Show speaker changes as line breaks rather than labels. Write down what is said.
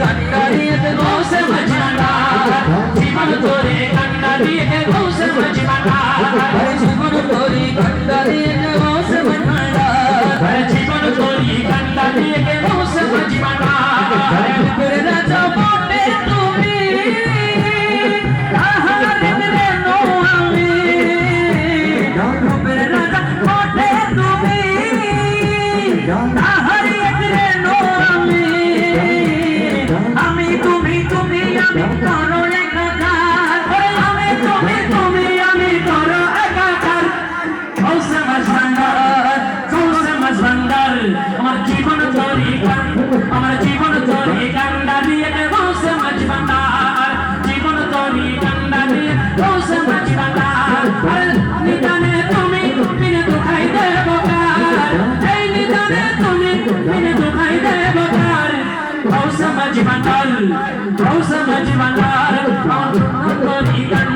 कंडरी तू
समझना जीवन तोरे कंडरी আমার জীবন চরি কান্দা দিয়ে দেব সে মাঝ বান্দার জীবন চরি কান্দা দিয়ে দেব সে মাঝ বান্দার নিদানে তুমি বিনে দুখাই দেব কার এই নিদানে তুমি বিনে দুখাই দেব কার ভাও সে মাঝ বান্দার ভাও সে মাঝ বান্দার আমার জীবন চরি কান্দা